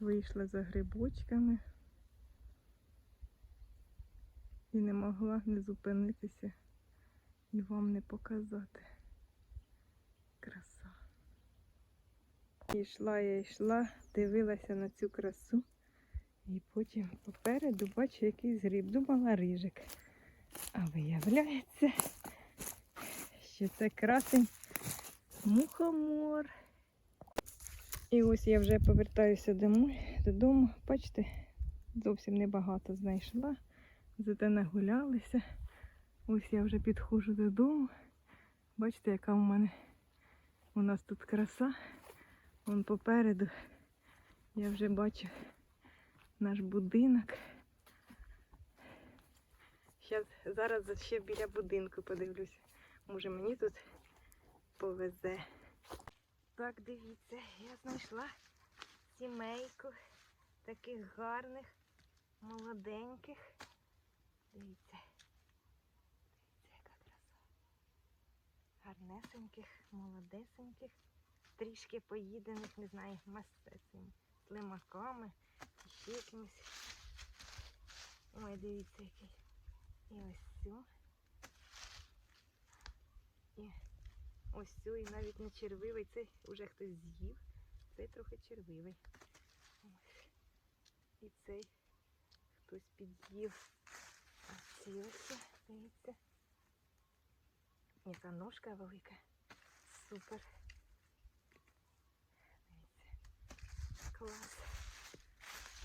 Вийшла за грибочками і не могла не зупинитися і вам не показати. Краса. І йшла я йшла, дивилася на цю красу. І потім попереду бачу якийсь гриб. Думала рижик. А виявляється, що це красень мухомор. І ось я вже повертаюся додому. Бачите, зовсім небагато знайшла. Зате нагулялися. Ось я вже підходжу додому. Бачите, яка у мене у нас тут краса. Вон попереду. Я вже бачу наш будинок. Щас, зараз ще біля будинку подивлюся. Може мені тут повезе. Так, дивіться, я знайшла сімейку таких гарних, молоденьких. Дивіться. Дивіться, яка краса. Гарнесеньких, молодесеньких, трішки поїдених, не знаю, мас цим слимаками, ще якимось. Ой, дивіться який. І ось цю. І ось цю, і навіть не червивий. Цей вже хтось з'їв. Цей трохи червивий. І цей хтось під'їв. А ці ось, дивіться. Яка ножка велика. Супер. Дивіться. Клас.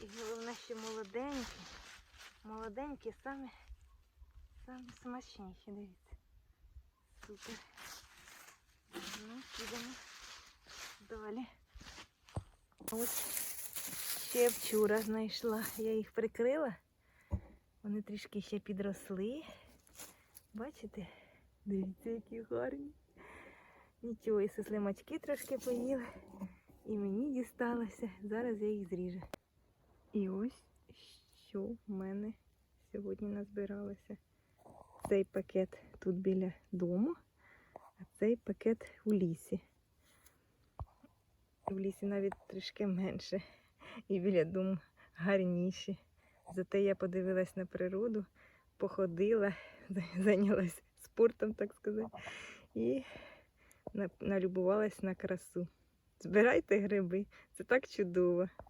І головне, що молоденькі. Молоденькі самі, самі смачніші, дивіться. Супер. Підемо далі. Ось ще вчора знайшла. Я їх прикрила. Вони трішки ще підросли. Бачите? Дивіться, які гарні. Нічого, і слимачки трошки поїли. І мені дісталося. Зараз я їх зріжу. І ось що в мене сьогодні назбиралося. Цей пакет тут біля дому, цей пакет у лісі. В лісі навіть трішки менше. І біля дому гарніші. Зате я подивилась на природу, походила, зайнялась спортом, так сказати, і на- налюбувалась на красу. Збирайте гриби, це так чудово.